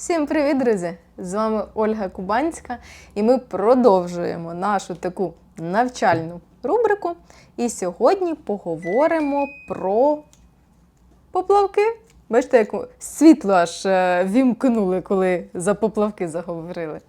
Всім привіт, друзі! З вами Ольга Кубанська, і ми продовжуємо нашу таку навчальну рубрику. І сьогодні поговоримо про поплавки. Бачите, як світло аж е, вімкнули, коли за поплавки заговорили.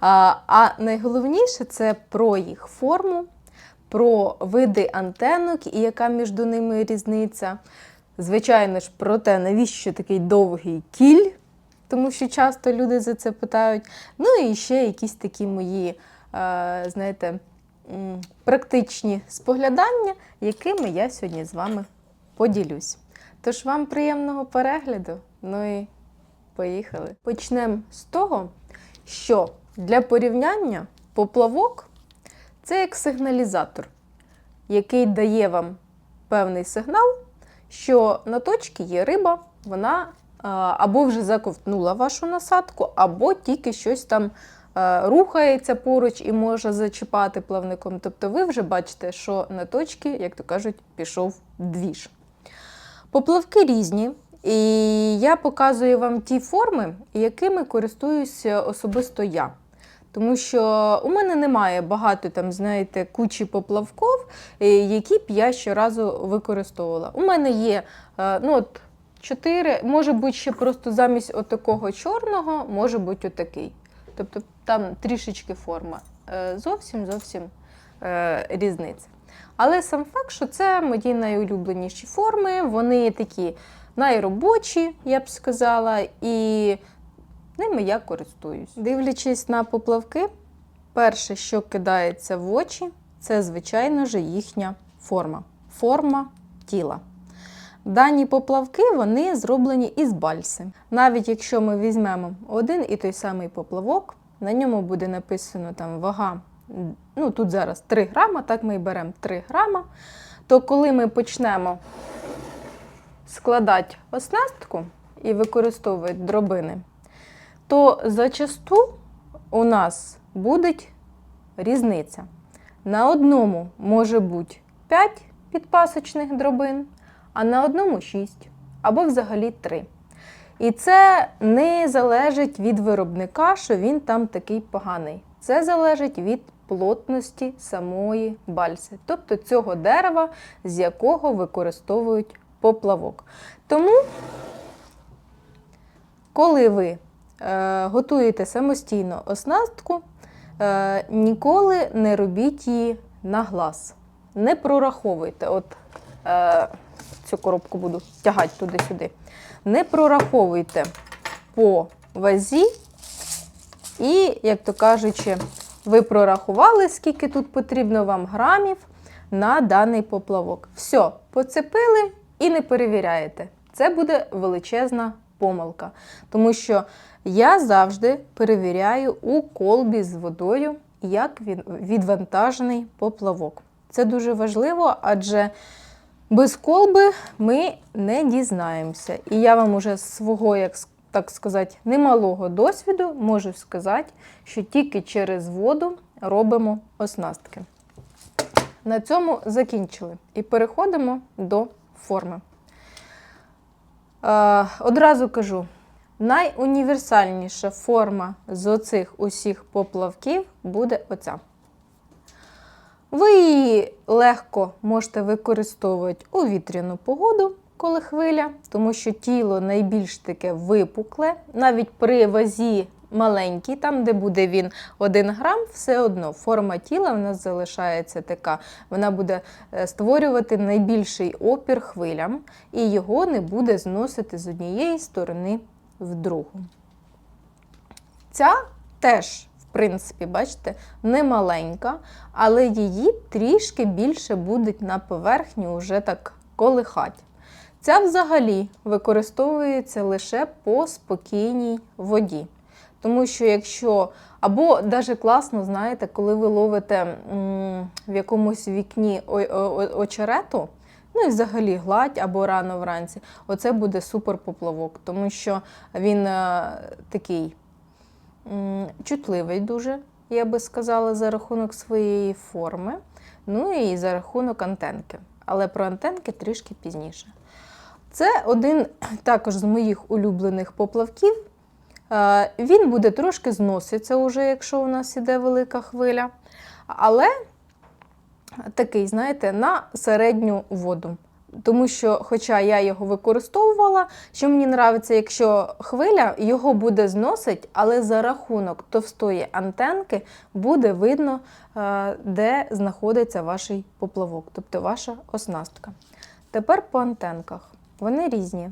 А, а найголовніше це про їх форму, про види антенок і яка між ними різниця. Звичайно ж, про те, навіщо такий довгий кіль, тому що часто люди за це питають. Ну і ще якісь такі мої, е, знаєте, практичні споглядання, якими я сьогодні з вами поділюсь. Тож вам приємного перегляду. Ну і поїхали. Почнемо з того, що для порівняння поплавок це як сигналізатор, який дає вам певний сигнал, що на точці є риба, вона або вже заковтнула вашу насадку, або тільки щось там е, рухається поруч і може зачіпати плавником. Тобто ви вже бачите, що на точці, як то кажуть, пішов двіж. Поплавки різні, і я показую вам ті форми, якими користуюся особисто я. Тому що у мене немає багато там, знаєте, кучі поплавків, е, які б я щоразу використовувала. У мене є е, ну, от, чотири, може бути ще просто замість отакого чорного, може бути отакий. Тобто там трішечки форма. Е, Зовсім зовсім е, різниця. Але сам факт, що це мої найулюбленіші форми, вони такі найробочі, я б сказала, і ними я користуюсь. Дивлячись на поплавки, перше, що кидається в очі, це, звичайно ж, їхня форма. Форма тіла. Дані поплавки вони зроблені із бальси. Навіть якщо ми візьмемо один і той самий поплавок, на ньому буде написано там вага. Ну, тут зараз 3 грама, так ми і беремо 3 грама. То коли ми почнемо складати оснастку і використовувати дробини, то зачасту у нас буде різниця. На одному може бути 5 підпасочних дробин, а на одному 6 або взагалі 3. І це не залежить від виробника, що він там такий поганий. Це залежить від плотності самої бальси, тобто цього дерева, з якого використовують поплавок. Тому, коли ви е, готуєте самостійно оснастку, е, ніколи не робіть її на глаз. Не прораховуйте. От е, цю коробку буду тягати туди-сюди. Не прораховуйте по вазі, і, як то кажучи, ви прорахували, скільки тут потрібно вам грамів на даний поплавок. Все, поцепили і не перевіряєте. Це буде величезна помилка. Тому що я завжди перевіряю у колбі з водою, як він відвантажений поплавок. Це дуже важливо, адже без колби ми не дізнаємося. І я вам уже з свого, як так сказати, немалого досвіду можу сказати, що тільки через воду робимо оснастки. На цьому закінчили. І переходимо до форми. Е, одразу кажу: найуніверсальніша форма з оцих усіх поплавків буде оця. Ви її легко можете використовувати у вітряну погоду, коли хвиля, тому що тіло найбільш таке випукле, навіть при вазі маленькій, там, де буде він 1 грам, все одно форма тіла в нас залишається така. Вона буде е, створювати найбільший опір хвилям, і його не буде зносити з однієї сторони в другу. Ця теж принципі, бачите, не маленька, але її трішки більше будуть на поверхні вже так колихати. Ця взагалі використовується лише по спокійній воді. Тому що якщо, або навіть класно, знаєте, коли ви ловите в якомусь вікні очерету, ну і взагалі гладь або рано вранці, оце буде супер поплавок, тому що він е, такий чутливий дуже, я би сказала, за рахунок своєї форми, ну і за рахунок антенки. Але про антенки трішки пізніше. Це один також з моїх улюблених поплавків. Е, Він буде трошки зноситися, уже, якщо у нас іде велика хвиля. Але такий, знаєте, на середню воду. Тому що, хоча я його використовувала, що мені подобається, якщо хвиля його буде зносить, але за рахунок товстої антенки буде видно, е, де знаходиться ваш поплавок, тобто ваша оснастка. Тепер по антенках. Вони різні.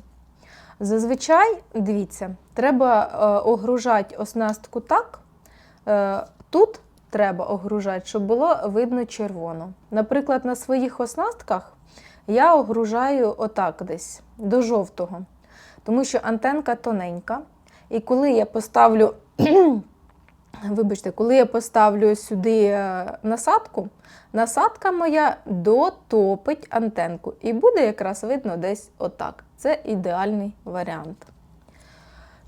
Зазвичай, дивіться, треба е, огружати оснастку так. Е, тут треба огружати, щоб було видно червоно. Наприклад, на своїх оснастках я огружаю отак десь до жовтого, тому що антенка тоненька. І коли я поставлю, вибачте, коли я поставлю сюди е, насадку, насадка моя дотопить антенку. І буде якраз видно десь отак. Це ідеальний варіант.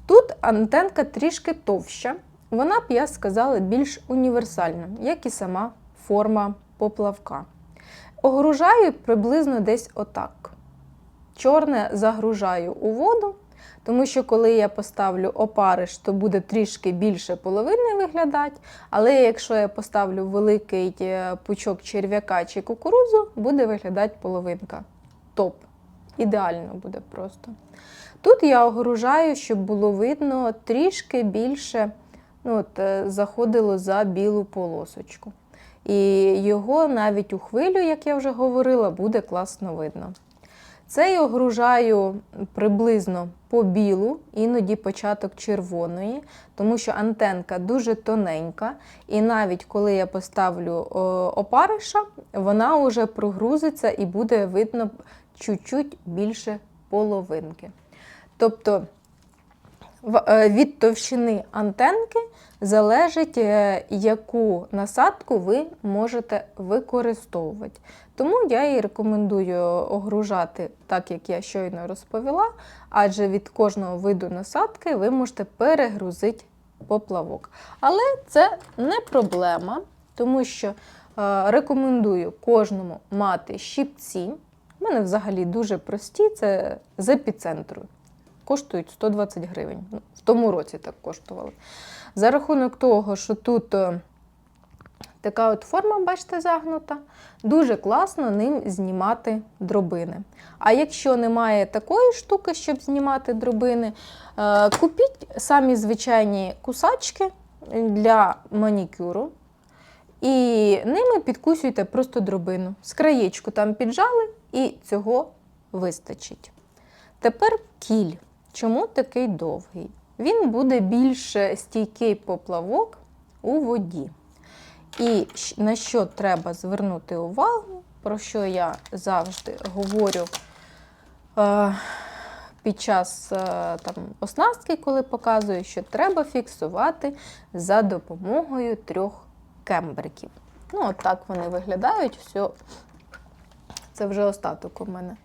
Тут антенка трішки товща, вона б, я сказала, більш універсальна, як і сама форма поплавка. Огружаю приблизно десь отак. Чорне загружаю у воду, тому що коли я поставлю опариш, то буде трішки більше половини виглядати. Але якщо я поставлю великий е, пучок черв'яка чи кукурудзу, буде виглядати половинка. Топ. Ідеально буде просто. Тут я огружаю, щоб було видно трішки більше ну, от, е, заходило за білу полосочку. І його навіть у хвилю, як я вже говорила, буде класно видно. Це я огружаю приблизно по білу, іноді початок червоної, тому що антенка дуже тоненька, і навіть коли я поставлю опариша, вона вже прогрузиться і буде видно чуть-чуть більше половинки. Тобто е, від товщини антенки залежить, е, яку насадку ви можете використовувати. Тому я і рекомендую огружати так, як я щойно розповіла, адже від кожного виду насадки ви можете перегрузити поплавок. Але це не проблема, тому що е, рекомендую кожному мати щипці. У мене взагалі дуже прості, це з епіцентру коштують 120 гривень. Ну, В тому році так коштували. За рахунок того, що тут е, така от форма, бачите, загнута, дуже класно ним знімати дробини. А якщо немає такої штуки, щоб знімати дробини, е, купіть самі звичайні кусачки для манікюру. І ними підкусюйте просто дробину. З краєчку там піджали, і цього вистачить. Тепер кіль. Чому такий довгий? Він буде більш стійкий поплавок у воді. І на що треба звернути увагу, про що я завжди говорю е, під час е, там, оснастки, коли показую, що треба фіксувати за допомогою трьох кембриків. Ну, от так вони виглядають. Все. Це вже остаток у мене.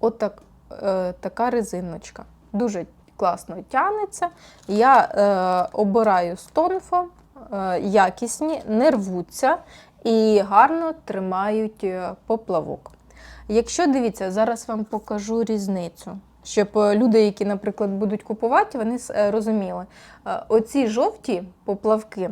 От так, е, така резиночка. Дуже класно тягнеться. Я е, обираю стонфо, е, якісні, не рвуться і гарно тримають е, поплавок. Якщо дивіться, зараз вам покажу різницю. Щоб е, люди, які, наприклад, будуть купувати, вони е, розуміли. Оці жовті поплавки,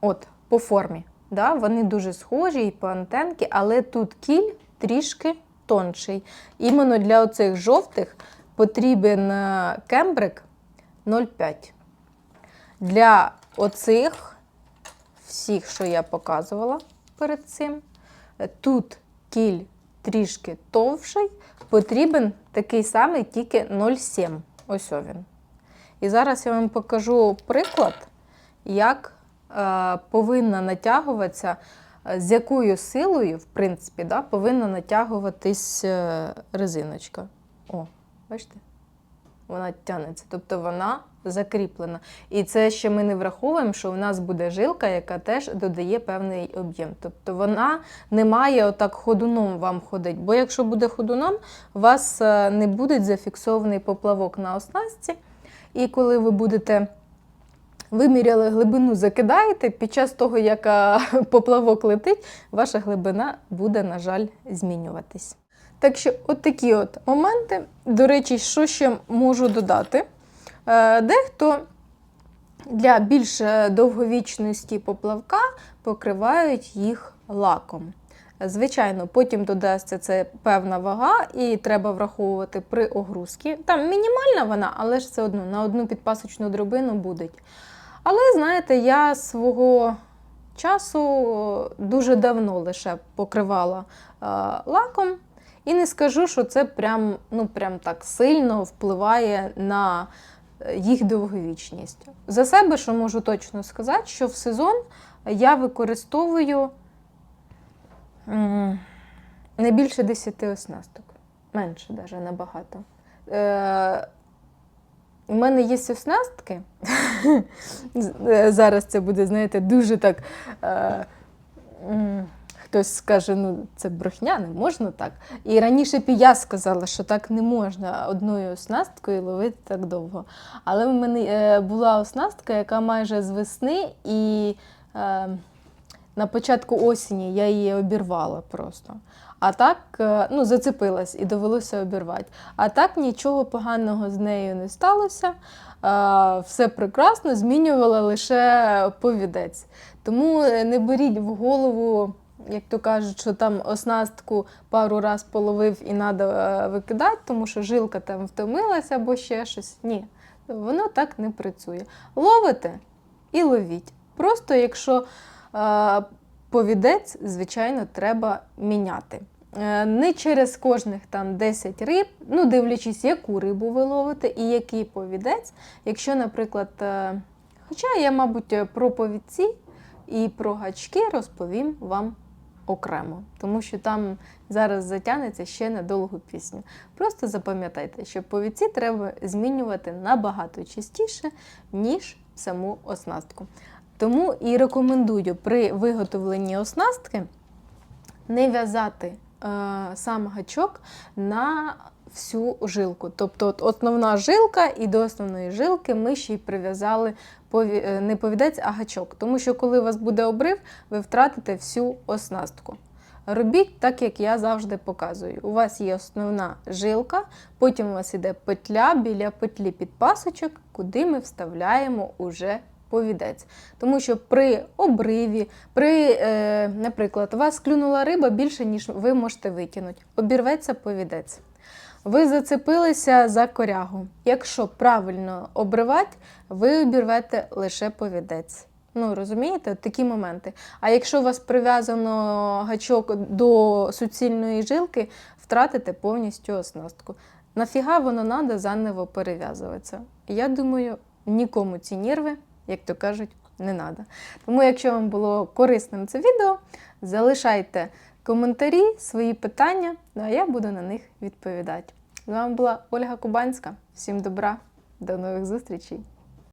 от по формі, да, вони дуже схожі і по антенки, але тут кіль трішки тонший. Іменно для оцих жовтих потрібен е, кембрик 0,5. Для оцих всіх, що я показувала перед цим, е, тут кіль трішки товший, потрібен такий самий, тільки 0,7. Ось він. І зараз я вам покажу приклад, як е, повинна натягуватися, з якою силою, в принципі, да, повинна натягуватись резиночка. О, бачите? Вона тягнеться, тобто вона закріплена. І це ще ми не враховуємо, що у нас буде жилка, яка теж додає певний об'єм. Тобто вона не має отак ходуном вам ходити. Бо якщо буде ходуном, у вас е, не буде зафіксований поплавок на оснастці. І коли ви будете виміряли глибину, закидаєте, під час того, як поплавок летить, ваша глибина буде, на жаль, змінюватись. Так що, от такі от моменти. До речі, що ще можу додати? Е, Дехто для більш е, довговічності поплавка покривають їх лаком. Звичайно, потім додасться це певна вага, і треба враховувати при огрузці. Там мінімальна вона, але ж все одно на одну підпасочну дробину буде. Але знаєте, я свого часу дуже давно лише покривала е, лаком. І не скажу, що це прям, ну, прям так сильно впливає на е, їх довговічність. За себе, що можу точно сказати, що в сезон я використовую не більше 10 оснасток. Менше навіть набагато. Е, у мене є оснастки. Е, Зараз це буде, знаєте, дуже так. Хтось скаже, ну це брехня, не можна так. І раніше я сказала, що так не можна одною оснасткою ловити так довго. Але в мене е, була оснастка, яка майже з весни, і е, на початку осені я її обірвала просто. А так, е, ну, зацепилась і довелося обірвати. А так нічого поганого з нею не сталося. Е, Все прекрасно, змінювала лише повідець. Тому не беріть в голову, як то кажуть, що там оснастку пару раз половив і треба викидати, тому що жилка там втомилася або ще щось. Ні, воно так не працює. Ловите і ловіть. Просто якщо е, повідець, звичайно, треба міняти. Е, Не через кожних там 10 риб, ну дивлячись, яку рибу ви ловите і який повідець. Якщо, наприклад, е, хоча я, мабуть, про повідці і про гачки розповім вам окремо, тому що там зараз затягнеться ще на довгу пісню. Просто запам'ятайте, що повідці треба змінювати набагато частіше, ніж саму оснастку. Тому і рекомендую при виготовленні оснастки не в'язати е, сам гачок на всю жилку. Тобто от основна жилка, і до основної жилки ми ще й прив'язали не повідець, а гачок. Тому що коли у вас буде обрив, ви втратите всю оснастку. Робіть так, як я завжди показую. У вас є основна жилка, потім у вас іде петля, біля петлі підпасочок, куди ми вставляємо уже повідець. Тому що при обриві, при, е, наприклад, у вас клюнула риба більше, ніж ви можете витягнути. Обірветься повідець. Ви зацепилися за корягу. Якщо правильно обривати, ви обірвете лише повідець. Ну, розумієте, такі моменти. А якщо у вас прив'язано гачок до суцільної жилки, втратите повністю оснастку. Нафіга воно треба заново перев'язуватися? Я думаю, нікому ці нерви, як то кажуть, не треба. Тому, якщо вам було корисним це відео, залишайте коментарі, свої питання, ну, а я буду на них відповідати. З вами була Ольга Кубанська. Всім добра, до нових зустрічей!